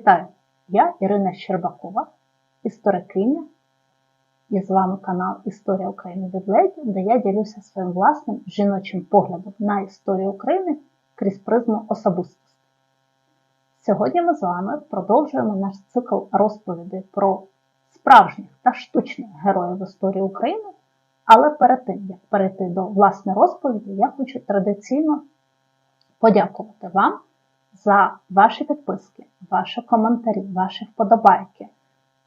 Вітаю! Я Ірина Щербакова, історикиня, і з вами канал Історія України від Леді, де я ділюся своїм власним жіночим поглядом на історію України крізь призму особистості. Сьогодні ми з вами продовжуємо наш цикл розповідей про справжніх та штучних героїв історії України. Але перед тим, як перейти до власної розповіді, я хочу традиційно подякувати вам за ваші підписки, ваші коментарі, ваші вподобайки.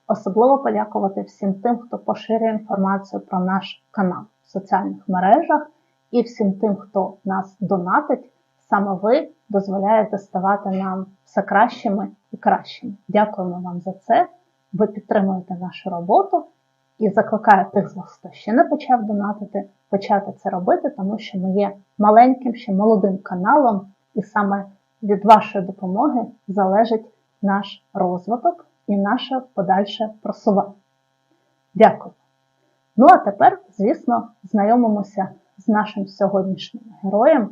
Особливо подякувати всім тим, хто поширює інформацію про наш канал в соціальних мережах і всім тим, хто нас донатить. Саме ви дозволяєте ставати нам все кращими і кращими. Дякуємо вам за це. Ви підтримуєте нашу роботу і закликаю тих з вас, хто ще не почав донатити, почати це робити, тому що ми є маленьким ще молодим каналом, і саме від вашої допомоги залежить наш розвиток і наше подальше просування. Дякую. Ну а тепер, звісно, знайомимося з нашим сьогоднішнім героєм,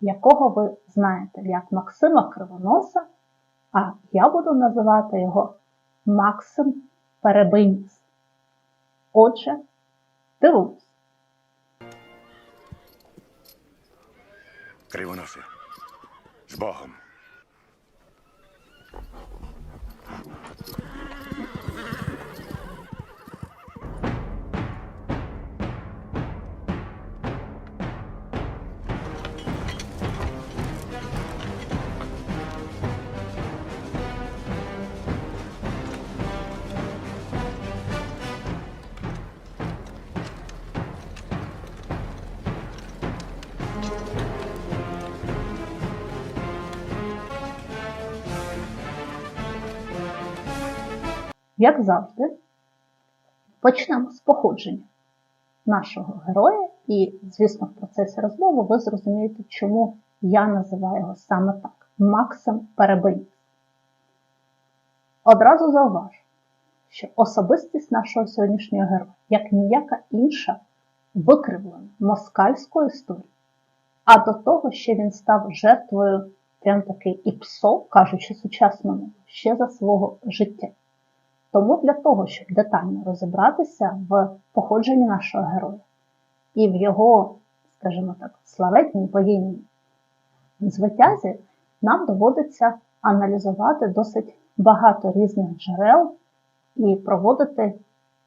якого ви знаєте як Максима Кривоноса, а я буду називати його Максим Перебийніс. Отже, дивимось. Кривоносе. З Як завжди, почнемо з походження нашого героя, і, звісно, в процесі розмови ви зрозумієте, чому я називаю його саме так Максим Перебиніс. Одразу зауважу, що особистість нашого сьогоднішнього героя, як ніяка інша, викривлена москальською історією, а до того, що він став жертвою прям таки і псо, кажучи сучасному, ще за свого життя. Тому для того, щоб детально розібратися в походженні нашого героя і в його, скажімо так, славетній воєнній звитязі, нам доводиться аналізувати досить багато різних джерел і проводити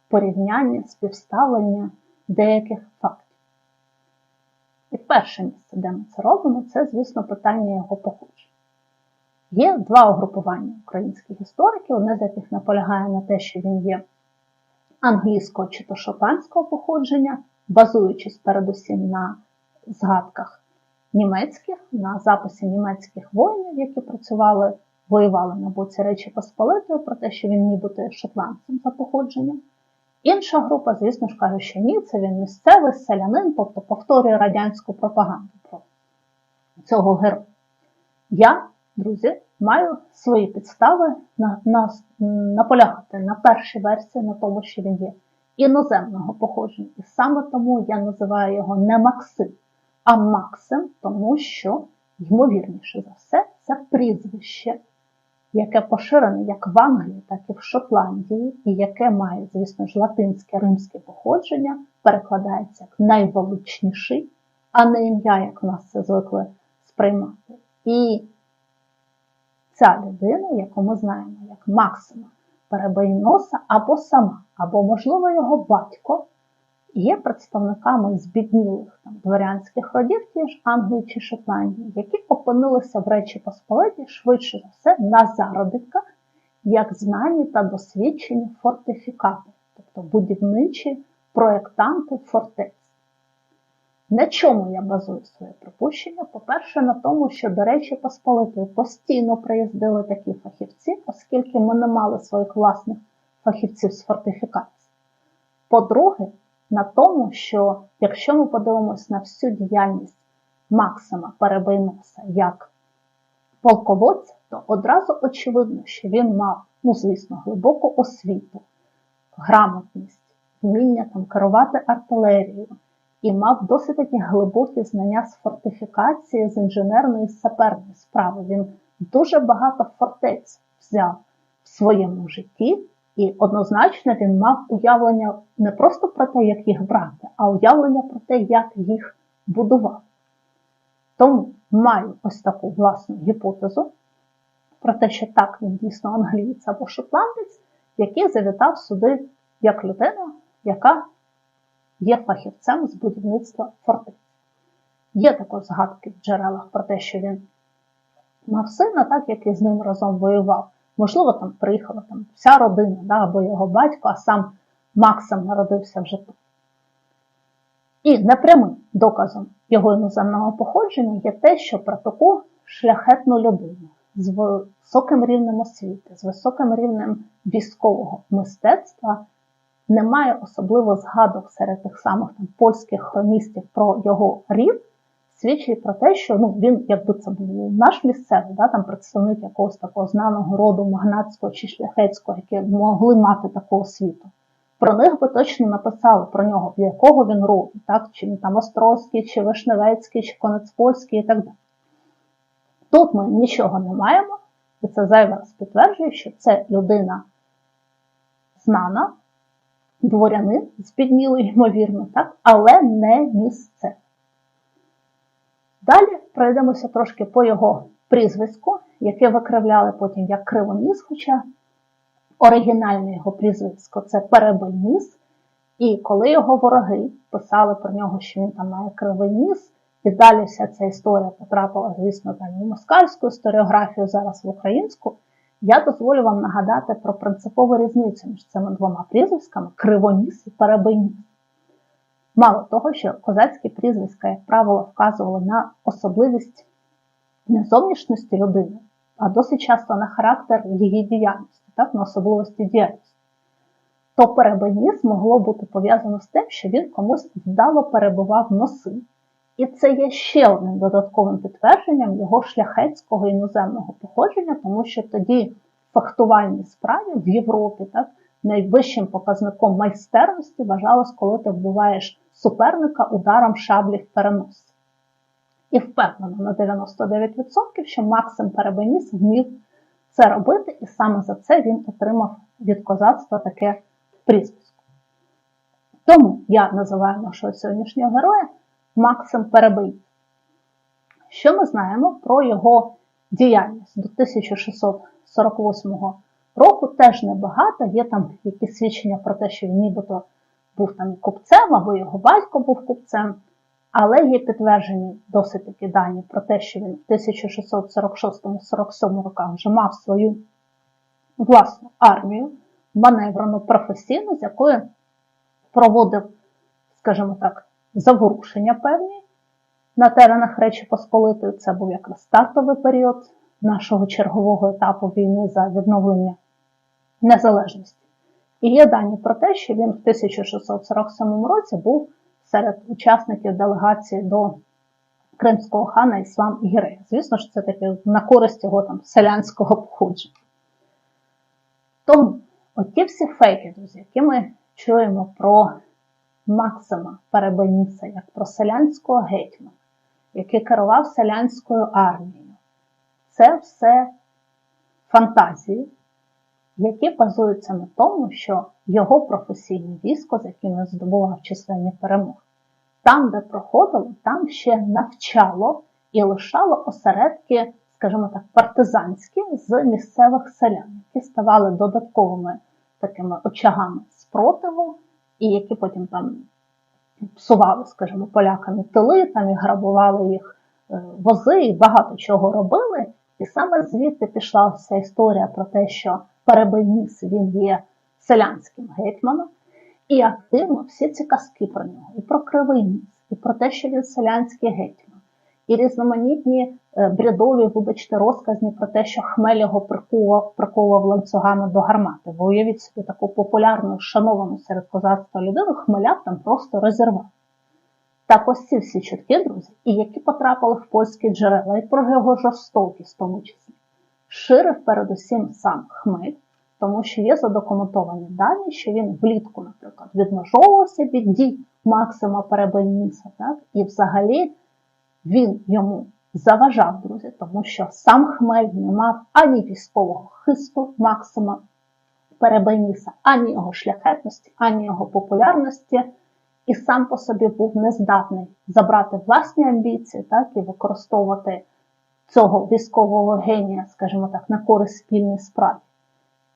порівняння, співставлення деяких фактів. І перше місце, де ми це робимо, це, звісно, питання його походження. Є два угрупування українських істориків, одне з яких наполягає на те, що він є англійського чи то шотландського походження, базуючись передусім на згадках німецьких, на записі німецьких воїнів, які працювали, воювали на боці Речі Посполитої, про те, що він нібито є шотландцем за походженням. Інша група, звісно ж, каже, що ні, це він місцевий селянин, тобто повторює радянську пропаганду про цього героя. Я друзі, маю свої підстави на, на, наполягати на першій версії, на тому, що він є іноземного походження. І саме тому я називаю його не Максим, а Максим, тому що, ймовірніше за все, це прізвище, яке поширене як в Англії, так і в Шотландії, і яке має, звісно ж, латинське римське походження, перекладається як найвеличніший, а не ім'я, як нас це звикли сприймати. І ця людина, яку ми знаємо як Максима Перебийноса, або сама, або, можливо, його батько, є представниками збіднілих там, дворянських родів ті ж Англії чи Шотландії, які опинилися в Речі Посполиті швидше за все на заробітках, як знані та досвідчені фортифікати, тобто будівничі проєктанти фортець. На чому я базую своє припущення? По-перше, на тому, що, до речі, Посполитої постійно приїздили такі фахівці, оскільки ми не мали своїх власних фахівців з фортифікації. По-друге, на тому, що якщо ми подивимося на всю діяльність Максима Перебийноса як полководця, то одразу очевидно, що він мав, ну, звісно, глибоку освіту, грамотність, вміння там керувати артилерією і мав досить такі глибокі знання з фортифікації, з інженерної саперної справи. Він дуже багато фортець взяв в своєму житті, і однозначно він мав уявлення не просто про те, як їх брати, а уявлення про те, як їх будувати. Тому маю ось таку власну гіпотезу про те, що так він дійсно англієць або шотландець, який завітав сюди як людина, яка є фахівцем з будівництва фортець. Є також згадки в джерелах про те, що він мав сина, так який з ним разом воював. Можливо, там приїхала там вся родина, да, або його батько, а сам Максим народився вже тут. І непрямим доказом його іноземного походження є те, що про таку шляхетну людину з високим рівнем освіти, з високим рівнем військового мистецтва немає особливо згадок серед тих самих там, польських хроністів про його рід, свідчить про те, що ну, він, якби це був наш місцевий, да, там представник якогось такого знаного роду магнатського чи шляхетського, які могли мати таку освіту. Про них би точно написали про нього, в якого він роду, так? чи він там Острозький, чи Вишневецький, чи Конецпольський і так далі. Тут ми нічого не маємо, і це зайвий раз підтверджує, що це людина знана, дворянин, збіднілий, ймовірно, так? але не місце. Далі пройдемося трошки по його прізвиську, яке викривляли потім як кривоніс, хоча оригінальне його прізвисько це Перебойніс. І коли його вороги писали про нього, що він там має кривий ніс, і далі вся ця історія потрапила, звісно, там в москальську історіографію, зараз в українську, я дозволю вам нагадати про принципову різницю між цими двома прізвиськами кривоніс і перебийніс. Мало того, що козацькі прізвиська, як правило, вказували на особливість не зовнішності людини, а досить часто на характер її діяльності, так, на особливості діяльності. То перебийніс могло бути пов'язано з тим, що він комусь вдало перебував носи. І це є ще одним додатковим підтвердженням його шляхетського іноземного походження, тому що тоді в фехтувальній справі в Європі так, найвищим показником майстерності вважалось, коли ти вбиваєш суперника ударом шаблі в перенос. І впевнено на 99%, що Максим Перебеніс вмів це робити, і саме за це він отримав від козацтва таке прізвисько. Тому я називаю нашого сьогоднішнього героя Максим Перебий. Що ми знаємо про його діяльність до 1648 року теж небагато. Є там якісь свідчення про те, що він нібито був там купцем, або його батько був купцем. Але є підтверджені досить такі дані про те, що він в 1646-47 роках вже мав свою власну армію, маневрену професійну, з якою проводив, скажімо так, заворушення певні на теренах Речі Посполитої. Це був якраз стартовий період нашого чергового етапу війни за відновлення незалежності. І є дані про те, що він в 1647 році був серед учасників делегації до Кримського хана Іслам Гірея. Звісно ж, це таке на користь його там селянського походження. Тому оті всі фейки, друзі, які ми чуємо про Максима Перебеніса, як про селянського гетьмана, який керував селянською армією, це все фантазії, які базуються на тому, що його професійне військо, з яким він здобував численні перемоги, там, де проходило, там ще навчало і лишало осередки, скажімо так, партизанські з місцевих селян, які ставали додатковими такими очагами спротиву, і які потім там псували, скажімо, поляками тили, там і грабували їх е, вози, і багато чого робили. І саме звідти пішла вся історія про те, що Перебийніс він є селянським гетьманом, і активно всі ці казки про нього, і про Кривий Ніс, і про те, що він селянський гетьман, і різноманітні е, бредові, вибачте, розказні про те, що Хмель його приковував, ланцюгами до гармати. Ви уявіть собі таку популярну, шановану серед козацтва людину, хмеля там просто розірвав. Так ось ці всі чутки, друзі, і які потрапили в польські джерела, і про його жорстокість в тому числі ширив передусім сам Хмель, тому що є задокументовані дані, що він влітку, наприклад, відмежовувався від дій Максима Перебельніса, так? і взагалі він йому заважав, друзі, тому що сам Хмель не мав ані військового хисту Максима Перебеніса, ані його шляхетності, ані його популярності, і сам по собі був нездатний забрати власні амбіції, так і використовувати цього військового генія, скажімо так, на користь спільній справі.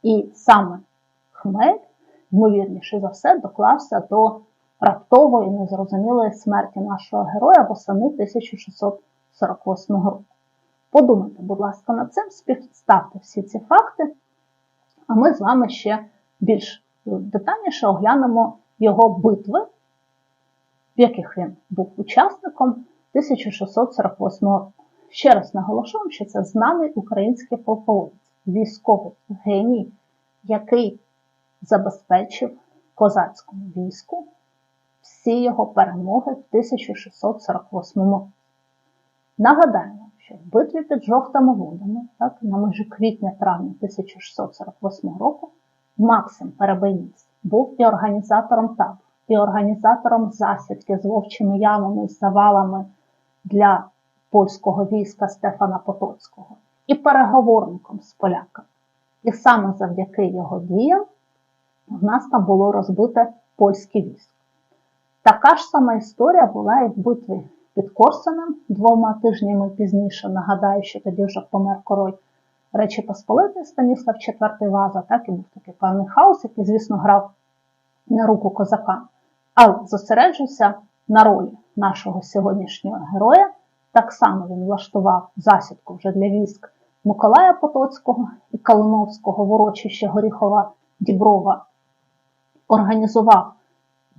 І саме Хмель, ймовірніше за все, доклався до раптової незрозумілої смерті нашого героя восени 1648 року. Подумайте, будь ласка, над цим, співставте всі ці факти, а ми з вами ще більш детальніше оглянемо його битви, в яких він був учасником 1648 року. Ще раз наголошую, що це знаний український полководець, військовий геній, який забезпечив козацькому війську всі його перемоги в 1648 році. Нагадаємо, що в битві під жовтими водами, так, на межі квітня-травня 1648 року, Максим Перебеніс був і організатором табору, і організатором засідки з вовчими ямами, з завалами для польського війська Стефана Потоцького, і переговорником з поляками. І саме завдяки його діям в нас там було розбите польське військо. Така ж сама історія була і в битві під Корсуном двома тижнями пізніше. Нагадаю, що тоді вже помер король Речі Посполитої Станіслав IV Ваза, так і був такий певний хаос, який, звісно, грав на руку козакам. Але зосереджуся на ролі нашого сьогоднішнього героя. Так само він влаштував засідку вже для військ Миколая Потоцького і Калиновського в урочище Горіхова Діброва, організував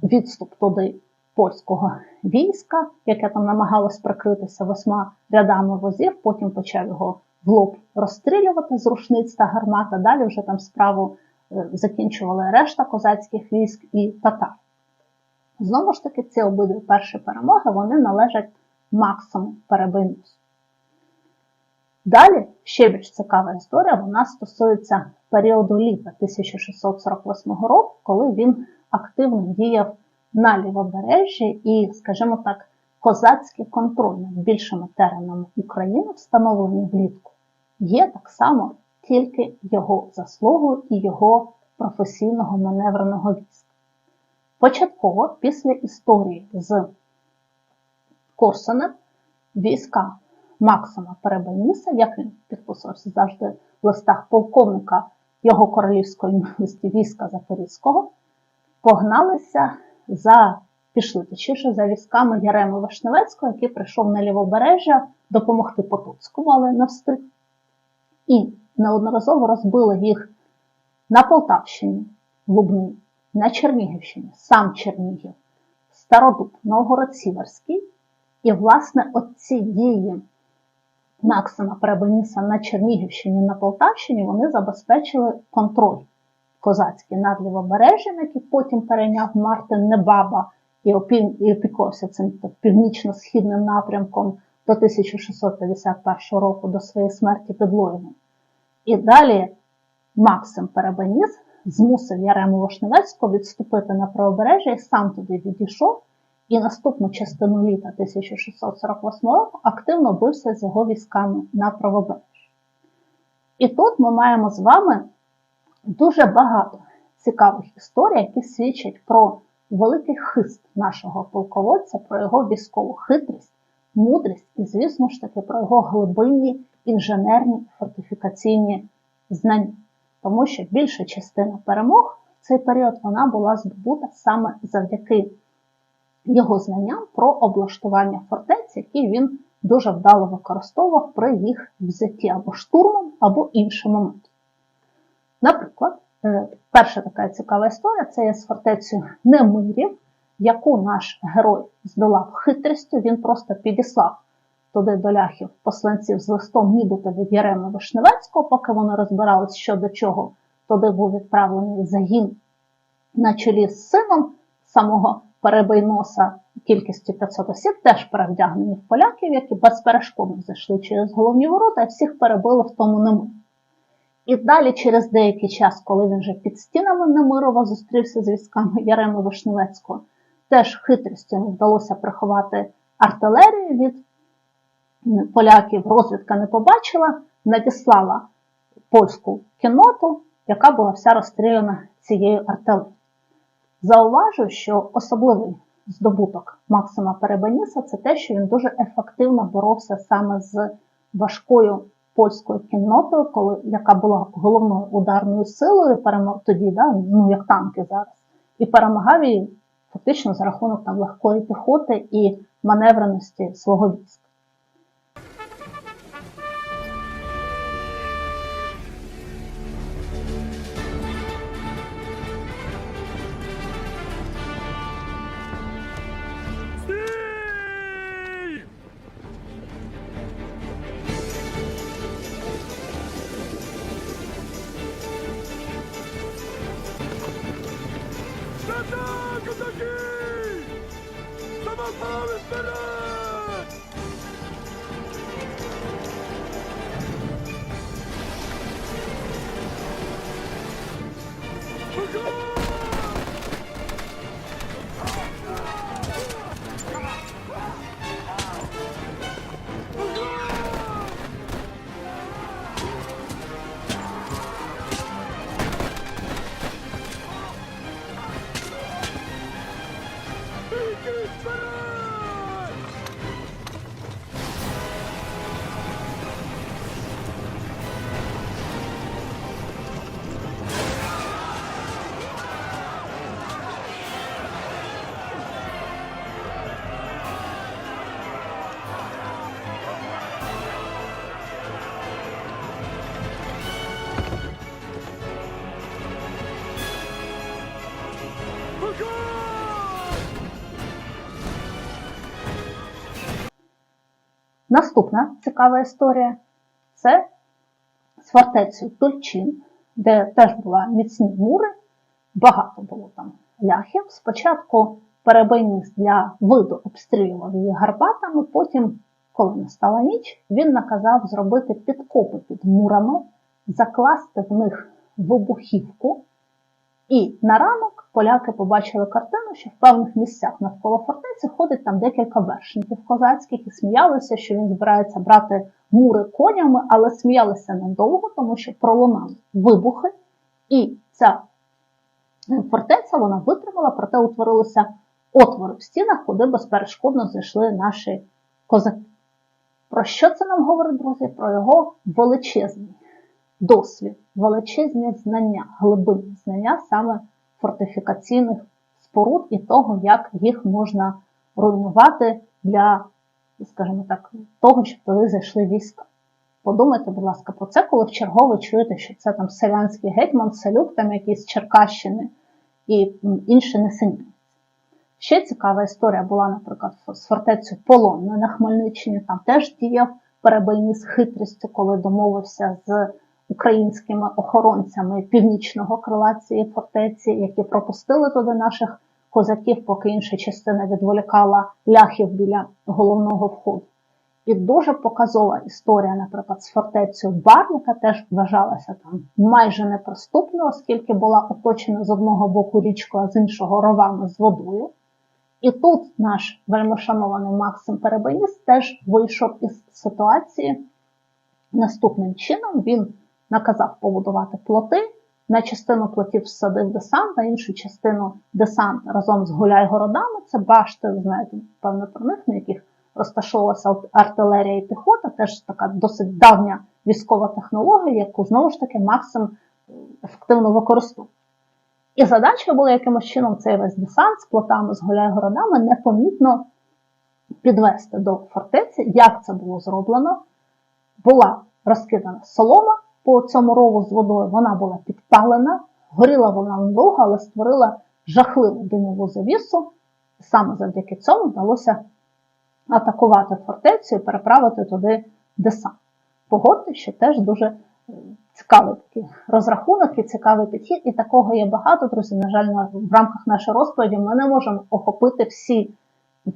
відступ туди польського війська, яке там намагалось прикритися восьма рядами возів, потім почав його в лоб розстрілювати з рушниць та гармата. Далі вже там справу е, закінчували решта козацьких військ і татар. Знову ж таки, ці обидві перші перемоги вони належать Максиму Перебинусу. Далі ще більш цікава історія, вона стосується періоду літа 1648 року, коли він активно діяв на лівобережжі і, скажімо так, козацький контроль над більшими теренами України, встановлений влітку, є так само тільки його заслугою і його професійного маневреного війська. Початково, після історії з Корсунем, війська Максима Перебеніса, як він підписувався завжди в листах полковника його королівської милості війська Запорізького, погналися за пішли точніше за військами Яреми Вишневецького, який прийшов на лівобережжя допомогти Потоцькому, але не встиг. І неодноразово розбили їх на Полтавщині, Лубні, на Чернігівщині, сам Чернігів, Стародуб, Новгород Сіверський. І, власне, оці дії Максима Перебеніса на Чернігівщині, на Полтавщині, вони забезпечили контроль козацький над лівобережжям, який потім перейняв Мартин Небаба і опікувався цим північно-східним напрямком до 1651 року до своєї смерті під Лойном. І далі Максим Перебеніс змусив Ярему Вишневецького відступити на правобережжя і сам туди відійшов. І наступну частину літа 1648 року активно бився з його військами на правобережжі. І тут ми маємо з вами дуже багато цікавих історій, які свідчать про великий хист нашого полководця, про його військову хитрість, мудрість і, звісно ж таки, про його глибинні інженерні фортифікаційні знання. Тому що більша частина перемог в цей період вона була здобута саме завдяки його знанням про облаштування фортець, які він дуже вдало використовував при їх взятті або штурмом, або іншим моментом. Наприклад, е, перша така цікава історія це є з фортецею Немирів, яку наш герой здолав хитрістю, він просто підіслав туди до ляхів посланців з листом, нібито від Ярема Вишневецького, поки вони розбирались, що до чого, туди був відправлений загін на чолі з сином самого Перебийноса кількістю 500 осіб, теж перевдягнені в поляків, які безперешкодно зайшли через головні ворота і всіх перебили в тому немирі. І далі, через деякий час, коли він вже під стінами Немирова зустрівся з військами Яреми Вишневецького, теж хитрістю вдалося приховати артилерію від поляків розвідка не побачила, надіслала польську кінноту, яка була вся розстріляна цією артилерією. Зауважу, що особливий здобуток Максима Перебеніса це те, що він дуже ефективно боровся саме з важкою польською кіннотою, коли, яка була головною ударною силою перемог тоді, да, ну як танки зараз, і перемагав її фактично за рахунок там легкої піхоти і маневреності свого війська. Barcelona! Наступна цікава історія це з фортецею Тульчин, де теж були міцні мури, багато було там ляхів. Спочатку перебийніс для виду обстрілював її гарбатами, потім, коли настала ніч, він наказав зробити підкопи під мурами, закласти в них вибухівку. І на ранок поляки побачили картину, що в певних місцях навколо фортеці ходить там декілька вершників козацьких і сміялися, що він збирається брати мури конями, але сміялися недовго, тому що пролунали вибухи, і ця фортеця вона витримала, проте утворилися отвори в стінах, куди безперешкодно зайшли наші козаки. Про що це нам говорить, друзі? Про його величезний досвід, величезні знання, глибинні знання саме фортифікаційних споруд і того, як їх можна руйнувати для, скажімо так, того, щоб туди зайшли війська. Подумайте, будь ласка, про це, коли вчергове чуєте, що це там селянський гетьман, селюк, там якийсь з Черкащини і інші несенітниці. Ще цікава історія була, наприклад, з фортецею Полонне на Хмельниччині. Там теж діяв перебийні з хитрістю, коли домовився з українськими охоронцями північного крила цієї фортеці, які пропустили туди наших козаків, поки інша частина відволікала ляхів біля головного входу. І дуже показова історія, наприклад, з фортецею Бар, яка теж вважалася там майже неприступною, оскільки була оточена з одного боку річкою, а з іншого ровами з водою. І тут наш вельмишанований Максим Перебеніс теж вийшов із ситуації наступним чином. Він наказав побудувати плоти, на частину плотів всадив десант, на іншу частину десант разом з гуляй-городами. Це башти, знаєте, певно про них, на яких розташовувалася артилерія і піхота, теж така досить давня військова технологія, яку знову ж таки Максим е, ефективно використовував. І задача була якимось чином цей весь десант з плотами, з гуляй-городами непомітно підвести до фортеці. Як це було зроблено? Була розкидана солома по цьому рову з водою, вона була підпалена, горіла вона недовго, але створила жахливу димову завісу. Саме завдяки цьому вдалося атакувати фортецю і переправити туди десант. Погодьте, що теж дуже е, цікавий такий розрахунок і цікавий підхід, і такого є багато, друзі. На жаль, в рамках нашої розповіді ми не можемо охопити всі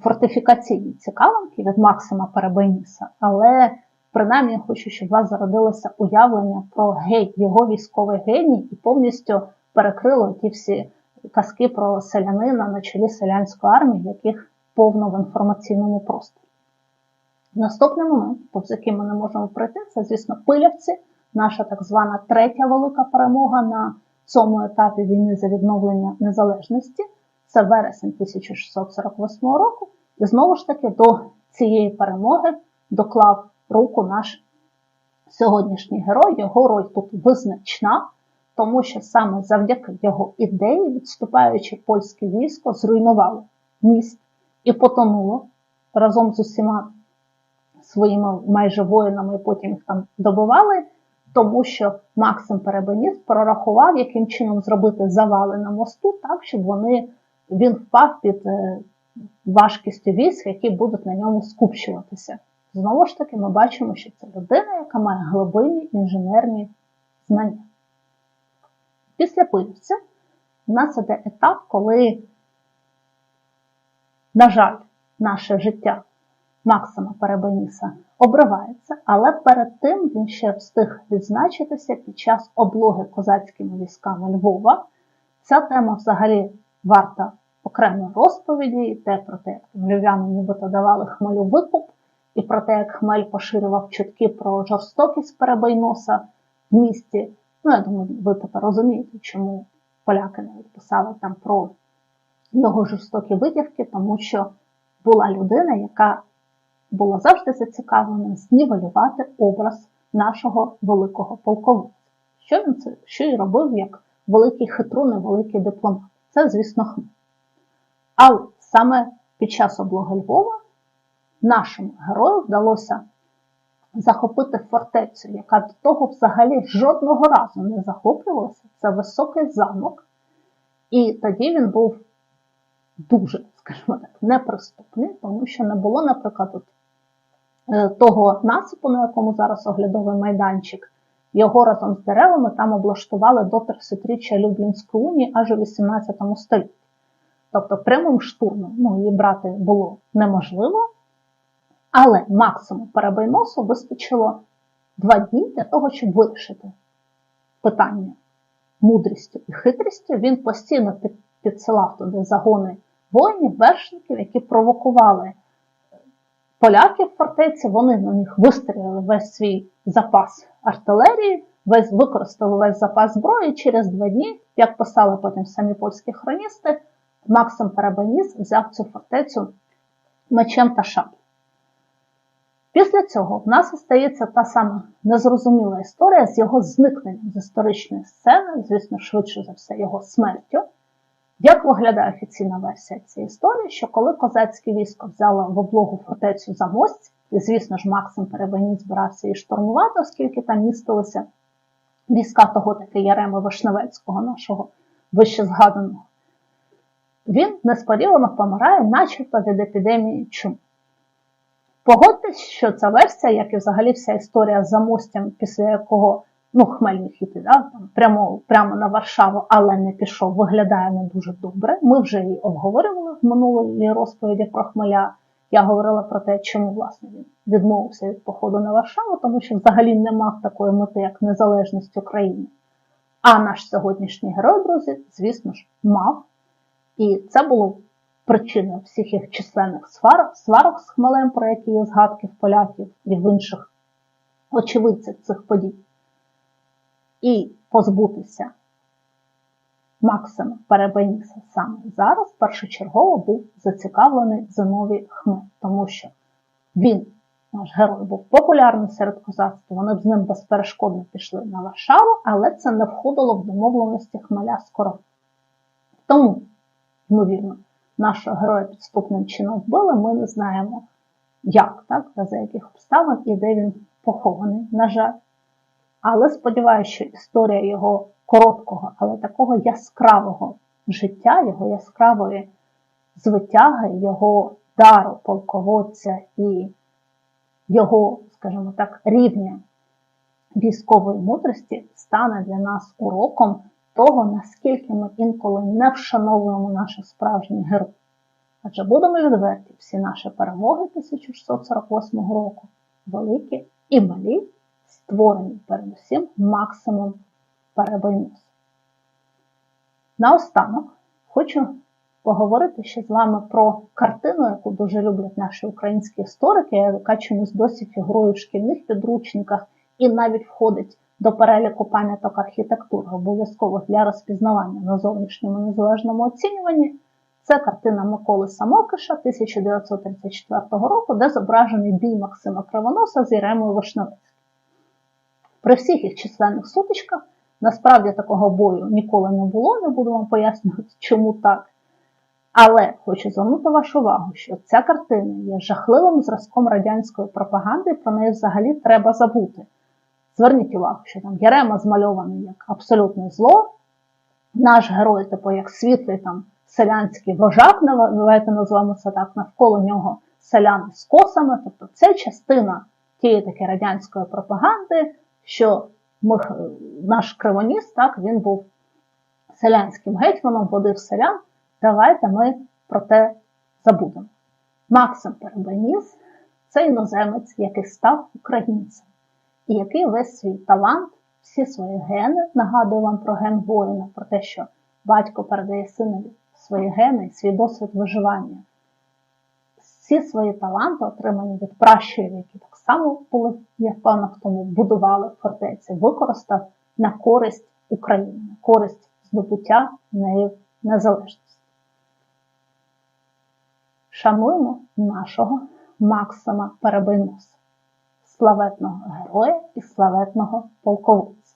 фортифікаційні цікавинки від Максима Перебийніса, але принаймні я хочу, щоб у вас зародилося уявлення про гей, його військовий геній і повністю перекрило ті всі казки про селянина на чолі селянської армії, яких повно в інформаційному просторі. Наступний момент, повз який ми не можемо пройти, це, звісно, пилявці, наша так звана третя велика перемога на цьому етапі війни за відновлення незалежності. Це вересень 1648 року. І знову ж таки до цієї перемоги доклав руку наш сьогоднішній герой. Його роль тут визначна, тому що саме завдяки його ідеї, відступаючи польське військо, зруйнувало міст і потонуло разом з усіма своїми майже воїнами, і потім їх там добивали, тому що Максим Перебеніс прорахував, яким чином зробити завали на мосту, так, щоб вони, він впав під е, важкістю військ, які будуть на ньому скупчуватися. Знову ж таки, ми бачимо, що це людина, яка має глибинні інженерні знання. Після пильця у нас іде етап, коли, на жаль, наше життя Максима Перебеніса обривається, але перед тим він ще встиг відзначитися під час облоги козацькими військами Львова. Ця тема взагалі варта окремої розповіді, те про те, як львів'яни нібито давали хмелю викуп, і про те, як хмель поширював чутки про жорстокість Перебийноса в місті. Ну, я думаю, ви тепер розумієте, чому поляки навіть писали там про його жорстокі витівки, тому що була людина, яка була завжди зацікавлена знівелювати образ нашого великого полководця. Що він це що і робив як великий хитрун і великий дипломат? Це, звісно, хмель. Але саме під час облоги Львова нашому герою вдалося захопити фортецю, яка до того взагалі жодного разу не захоплювалася. Це високий замок. І тоді він був дуже, скажімо так, неприступний, тому що не було, наприклад, от, е, того насипу, на якому зараз оглядовий майданчик, його разом з деревами там облаштували до 30-річчя Люблінської унії аж у 18 столітті. Тобто прямим штурмом ну, її брати було неможливо, але максимум перебойносу вистачило два дні для того, щоб вирішити питання мудрістю і хитрістю. Він постійно підсилав туди загони воїнів, вершників, які провокували поляків в фортеці, вони на них вистрілили весь свій запас артилерії, весь використали весь запас зброї. Через два дні, як писали потім самі польські хроністи, Максим Перебеніс взяв цю фортецю мечем та шаблею. Після цього в нас остається та сама незрозуміла історія з його зникненням з історичної сцени, звісно, швидше за все, його смертю. Як виглядає офіційна версія цієї історії, що коли козацьке військо взяло в облогу фортецю Замость, і, звісно ж, Максим Перебеніт збирався її штурмувати, оскільки там містилися війська того таки Ярема Вишневецького, нашого вище згаданого, він несподівано помирає, начебто від епідемії чуми. Погодьтесь, що ця версія, як і взагалі вся історія з замостям, після якого ну, Хмельник іти, да, прямо прямо на Варшаву, але не пішов, виглядає не дуже добре. Ми вже її обговорювали в минулій розповіді про Хмеля. Я говорила про те, чому власне він відмовився від походу на Варшаву, тому що взагалі не мав такої мети, як незалежність України. А наш сьогоднішній герой, друзі, звісно ж, мав. І це було причиною всіх їх численних сварок, сварок з хмелем, про які є згадки в поляків і в інших очевидцях цих подій. І позбутися Максима Перебеніса саме зараз першочергово був зацікавлений Зиновій Хмель, тому що він, наш герой, був популярний серед козацтва, вони б з ним безперешкодно пішли на Варшаву, але це не входило в домовленості Хмеля з. Тому, ймовірно, нашого героя підступним чином вбили, ми не знаємо, як, так, за яких обставин і де він похований, на жаль. Але сподіваюся, що історія його короткого, але такого яскравого життя, його яскравої звитяги, його дару полководця і його, скажімо так, рівня військової мудрості стане для нас уроком того, наскільки ми інколи не вшановуємо наших справжніх героїв. Адже будемо відверті, всі наші перемоги 1648 року, великі і малі, створені передусім максимум перебойнос. Наостанок хочу поговорити ще з вами про картину, яку дуже люблять наші українські історики, яка чомусь досі фігурує в шкільних підручниках і навіть входить до переліку пам'яток архітектури, обов'язково для розпізнавання на зовнішньому незалежному оцінюванні. Це картина Миколи Самокиша 1934 року, де зображений бій Максима Кривоноса з Іремою Вишневецьким. При всіх їх численних сутичках насправді такого бою ніколи не було, не буду вам пояснювати, чому так. Але хочу звернути вашу увагу, що ця картина є жахливим зразком радянської пропаганди, і про неї взагалі треба забути. Зверніть увагу, що там Ярема змальований як абсолютне зло, наш герой, типу, як світлий там селянський вожак, давайте назвемо це так, навколо нього селяни з косами. Тобто це частина тієї таки радянської пропаганди, що ми, наш кривоніс, так, він був селянським гетьманом, водив селян. Давайте ми про те забудемо. Максим Перебеніс це іноземець, який став українцем, і який весь свій талант, всі свої гени, нагадую вам про ген воїна, про те, що батько передає синові свої гени, свій досвід виживання. Всі свої таланти, отримані від пращурів, які так само були, я впевнена в тому, будували фортеці, використав на користь України, на користь здобуття нею незалежності. Шануємо нашого Максима Перебийноса, славетного героя і славетного полководця.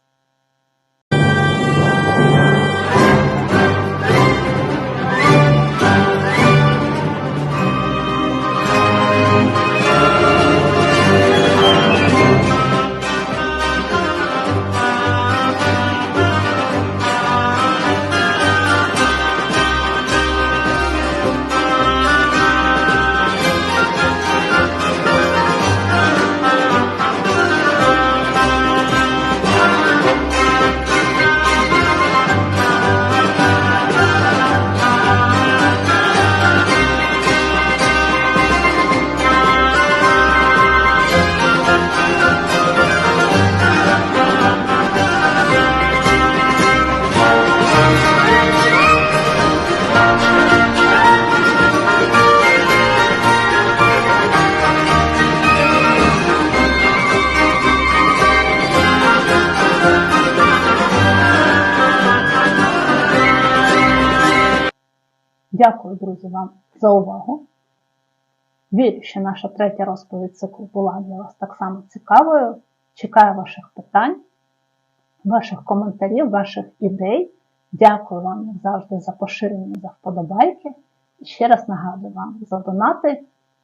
Друзі, вам за увагу. Вірю, що наша третя розповідь циклу була для вас так само цікавою. Чекаю ваших питань, ваших коментарів, ваших ідей. Дякую вам, як завжди, за поширення, за вподобайки. І ще раз нагадую вам за донати.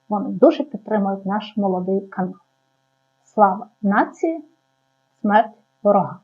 Вони дуже підтримують наш молодий канал. Слава нації, смерть ворога!